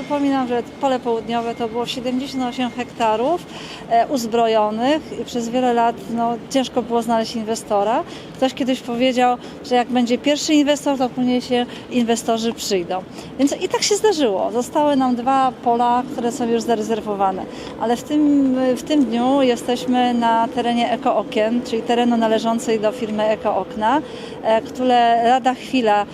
Przypominam, że pole południowe to było 78 hektarów e, uzbrojonych i przez wiele lat no, ciężko było znaleźć inwestora. Ktoś kiedyś powiedział, że jak będzie pierwszy inwestor, to później się inwestorzy przyjdą. Więc i tak się zdarzyło. Zostały nam dwa pola, które są już zarezerwowane. Ale w tym, w tym dniu jesteśmy na terenie Eko Okien, czyli terenu należącej do firmy Eko Okna, e, które lada chwila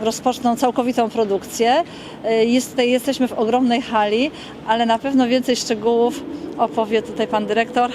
rozpoczną całkowitą produkcję. Y, Jest, jesteśmy w ogromnej hali, ale na pewno więcej szczegółów opowie tutaj pan dyrektor.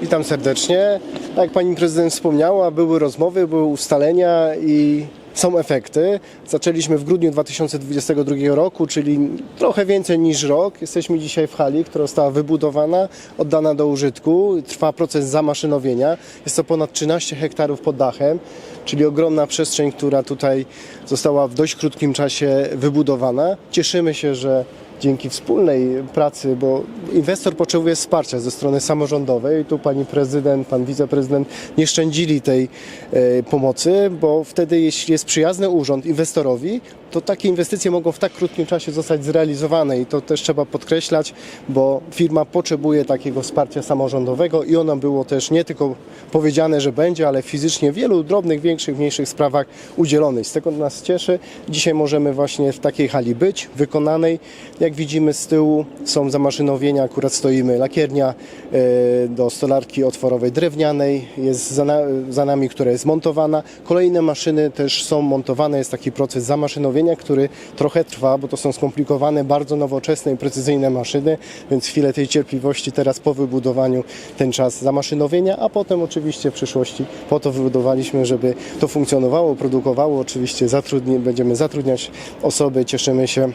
Witam serdecznie. Tak jak pani prezydent wspomniała, były rozmowy, były ustalenia i są efekty. Zaczęliśmy w grudniu 2022 roku, czyli trochę więcej niż rok. Jesteśmy dzisiaj w hali, która została wybudowana, oddana do użytku. Trwa proces zamaszynowienia. Jest to ponad 13 hektarów pod dachem, czyli ogromna przestrzeń, która tutaj została w dość krótkim czasie wybudowana. Cieszymy się, że dzięki wspólnej pracy, bo inwestor potrzebuje wsparcia ze strony samorządowej. Tu pani prezydent, pan wiceprezydent nie szczędzili tej e, pomocy, bo wtedy jeśli jest przyjazny urząd inwestorowi, to takie inwestycje mogą w tak krótkim czasie zostać zrealizowane i to też trzeba podkreślać, bo firma potrzebuje takiego wsparcia samorządowego i ono było też nie tylko powiedziane, że będzie, ale fizycznie w wielu drobnych, większych, mniejszych sprawach udzielonej. Z tego nas cieszy. Dzisiaj możemy właśnie w takiej hali być, wykonanej. Jak widzimy z tyłu są zamaszynowienia, akurat stoimy lakiernia e, do stolarki otworowej drewnianej, jest za, za nami, która jest montowana. Kolejne maszyny też są montowane, jest taki proces zamaszynowienia, który trochę trwa, bo to są skomplikowane, bardzo nowoczesne i precyzyjne maszyny, więc chwilę tej cierpliwości teraz po wybudowaniu ten czas zamaszynowienia, a potem oczywiście w przyszłości po to wybudowaliśmy, żeby to funkcjonowało, produkowało. Oczywiście zatrudni, będziemy zatrudniać osoby, cieszymy się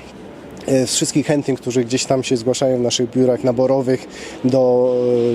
z wszystkich chętnych, którzy gdzieś tam się zgłaszają w naszych biurach naborowych do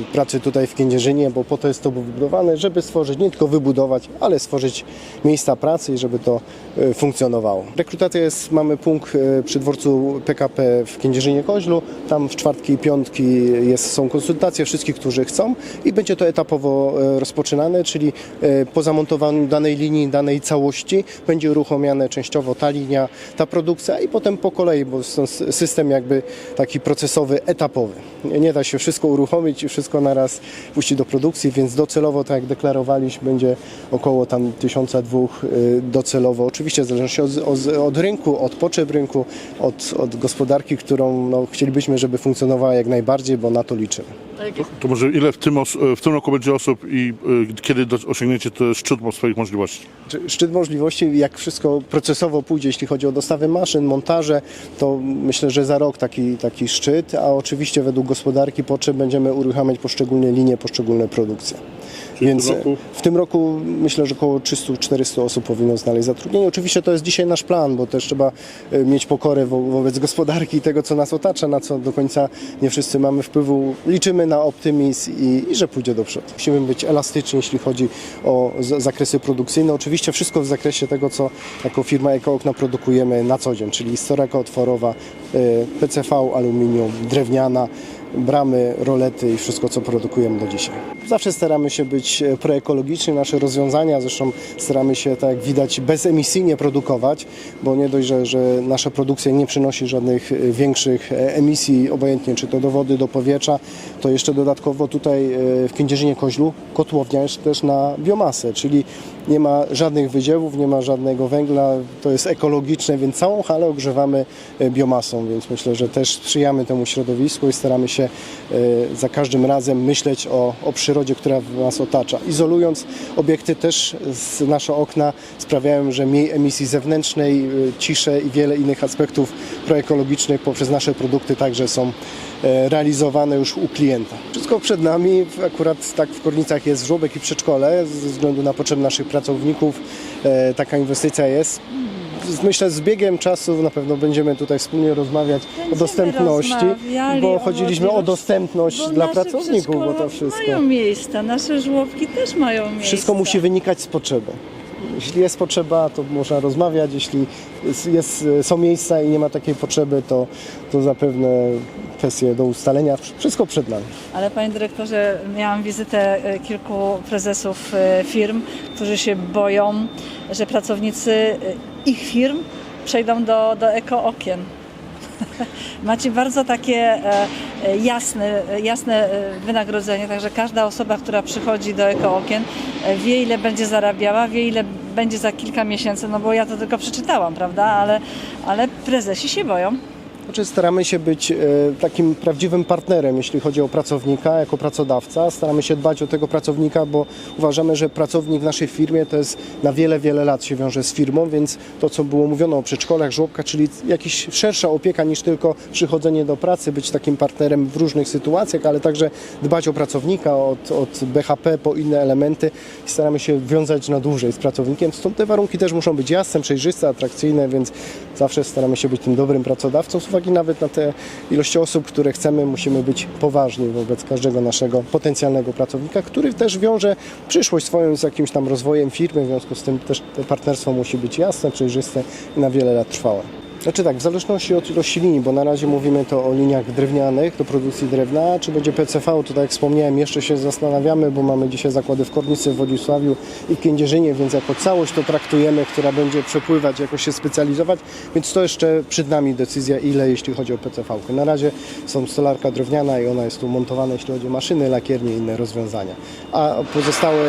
e, pracy tutaj w Kędzierzynie, bo po to jest to wybudowane, żeby stworzyć, nie tylko wybudować, ale stworzyć miejsca pracy i żeby to e, funkcjonowało. Rekrutacja jest, mamy punkt e, przy dworcu PKP w Kędzierzynie-Koźlu, tam w czwartki i piątki jest, są konsultacje wszystkich, którzy chcą i będzie to etapowo e, rozpoczynane, czyli e, po zamontowaniu danej linii, danej całości będzie uruchomiona częściowo ta linia, ta produkcja i potem po kolei, bo jest system jakby taki procesowy, etapowy. Nie- da się wszystko uruchomić i wszystko naraz puścić do produkcji, więc docelowo, tak jak deklarowaliśmy, będzie około tam tysiąca dwóch y, docelowo. Oczywiście w zależności od, od, od rynku, od potrzeb rynku, od, od gospodarki, którą no, chcielibyśmy, żeby funkcjonowała jak najbardziej, bo na to liczymy. To może ile w tym, os- w tym roku będzie osób i y, kiedy do, osiągniecie ten szczyt swoich możliwości? Czy Szczyt możliwości, jak wszystko procesowo pójdzie, jeśli chodzi o dostawę maszyn, montaże, to myślę, że za rok taki, taki szczyt, a oczywiście według gospodarki potrzeb będziemy uruchamiać poszczególne linie, poszczególne produkcje. Więc tym roku? w tym roku myślę, że około 300-400 osób powinno znaleźć zatrudnienie. Oczywiście to jest dzisiaj nasz plan, bo też trzeba e, mieć pokorę wo- wobec gospodarki i tego, co nas otacza, na co do końca nie wszyscy mamy wpływu. Liczymy na optymizm i, i że pójdzie do przodu. Musimy być elastyczni, jeśli chodzi o zakresy produkcyjne. Oczywiście wszystko w zakresie tego, co jako firma EkoOkna produkujemy na co dzień, czyli storaka otworowa, e, PCV, aluminium, drewniana, bramy, rolety i wszystko, co produkujemy do dzisiaj. Zawsze staramy się być e, proekologiczni, nasze rozwiązania, zresztą staramy się, tak jak widać, bezemisyjnie produkować, bo nie dość, że, że nasza produkcja nie przynosi żadnych e, większych e, emisji, obojętnie czy to do wody, do powietrza, to jeszcze dodatkowo tutaj w Kędzierzynie Koźlu kotłownia jest też na biomasę, czyli nie ma żadnych wydziałów, nie ma żadnego węgla, to jest ekologiczne, więc całą halę ogrzewamy e, biomasą, więc myślę, że też sprzyjamy temu środowisku i staramy się e, za każdym razem myśleć o, o przyrodzie, która nas otacza. Izolując obiekty też z nasze okna sprawiają, że mniej emisji zewnętrznej, e, cisze i wiele innych aspektów proekologicznych poprzez nasze produkty także są realizowane już u klienta. Wszystko przed nami, akurat tak w Kornicach jest żłobek i przedszkole, ze względu na potrzeby naszych pracowników e, taka inwestycja jest. Myślę, z biegiem czasu na pewno będziemy tutaj wspólnie rozmawiać o Będziemy dostępności, rozmawiali bo o chodziliśmy o dostępność dla pracowników, bo to wszystko. mają miejsca, nasze żłobki też mają miejsca. Wszystko musi wynikać z potrzeby. Jeśli jest potrzeba, to można rozmawiać. Jeśli jest, są miejsca i nie ma takiej potrzeby, to, to zapewne kwestie do ustalenia. Wszystko przed nami. Ale panie dyrektorze, miałam wizytę e, kilku prezesów e, firm, którzy się boją, że pracownicy e, ich firm przejdą do, do eko okien. Macie bardzo takie jasne, jasne wynagrodzenie, także każda osoba, która przychodzi do Eko Okien wie ile będzie zarabiała, wie ile będzie za kilka miesięcy, no bo ja to tylko przeczytałam, prawda, ale, ale prezesi się boją. Znaczy staramy się być e, takim prawdziwym partnerem, jeśli chodzi o pracownika, jako pracodawca. Staramy się dbać o tego pracownika, bo uważamy, że pracownik w naszej firmie to jest na wiele, wiele lat się wiąże z firmą, więc to, co było mówione o przedszkolach, żłobkach, czyli jakaś szersza opieka niż tylko przychodzenie do pracy, być takim partnerem w różnych sytuacjach, ale także dbać o pracownika od, od BHP po inne elementy i staramy się wiązać na dłużej z pracownikiem. Stąd te warunki też muszą być jasne, przejrzyste, atrakcyjne, więc zawsze staramy się być tym dobrym pracodawcą. Uwagi nawet na te ilości osób, które chcemy, musimy być poważni wobec każdego naszego potencjalnego pracownika, który też wiąże przyszłość swoją z jakimś tam rozwojem firmy, w związku z tym też to partnerstwo musi być jasne, przejrzyste i na wiele lat trwałe. Znaczy tak, w zależności od ilości linii, bo na razie mówimy to o liniach drewnianych do produkcji drewna, czy będzie PCV, to tak jak wspomniałem, jeszcze się zastanawiamy, bo mamy dzisiaj zakłady w Kornicy, w Wodzisławiu i w Kędzierzynie, więc jako całość to traktujemy, która będzie przepływać, jakoś się specjalizować, więc to jeszcze przed nami decyzja, ile jeśli chodzi o PCV. -ky. Na razie są stolarka drewniana i ona jest tu montowana, jeśli chodzi o maszyny, lakiernie i inne rozwiązania. A pozostałe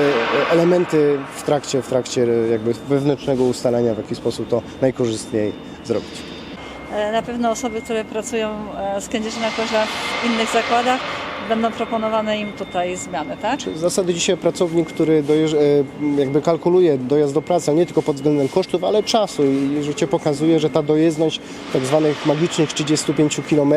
elementy w trakcie, w trakcie jakby wewnętrznego ustalenia, w jaki sposób to najkorzystniej zrobić. E, Na pewno osoby, które pracują e, z Kędzierzyna Koźla w innych zakładach, będą proponowane im tutaj zmiany, tak? Z zasady dzisiaj pracownik, który dojeżdż, e, jakby kalkuluje dojazd do pracy, nie tylko pod względem kosztów, ale czasu i życie pokazuje, że ta dojezdność w tak zwanych magicznych 35 km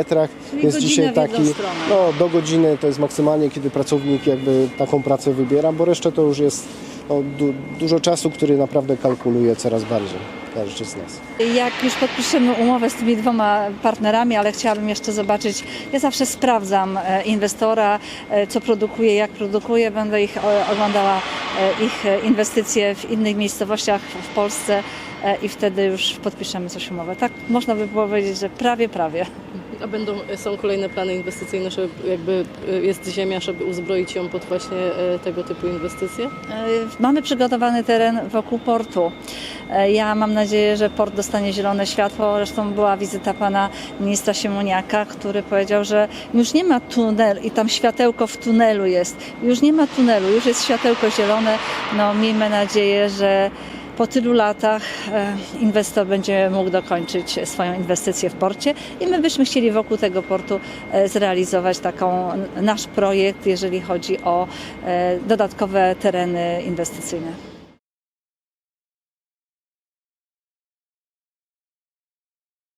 Czyli jest dzisiaj taki, no do godziny to jest maksymalnie, kiedy pracownik jakby taką pracę wybiera, bo resztę to już jest no, du, dużo czasu, który naprawdę kalkuluje coraz bardziej każdy z nas. Jak już podpiszemy umowę z tymi dwoma partnerami, ale chciałabym jeszcze zobaczyć, ja zawsze sprawdzam e, inwestora, e, co produkuje, jak produkuje, będę ich oglądała, e, ich inwestycje w innych miejscowościach w Polsce i wtedy już podpiszemy coś umowę. Tak można by powiedzieć, że prawie, prawie. A będą, są kolejne plany inwestycyjne, żeby jakby y, jest ziemia, żeby uzbroić ją pod właśnie e, tego typu inwestycje? E, Mamy przygotowany teren wokół portu. E, Ja mam nadzieję, że port dostanie zielone światło. Zresztą była wizyta pana ministra Siemoniaka, który powiedział, że już nie ma tunel i tam światełko w tunelu jest. Już nie ma tunelu, już jest światełko zielone. No miejmy nadzieję, że po tylu latach e, inwestor będzie mógł dokończyć swoją inwestycję w porcie i my byśmy chcieli wokół tego portu e, zrealizować taką nasz projekt, jeżeli chodzi o e, dodatkowe tereny inwestycyjne.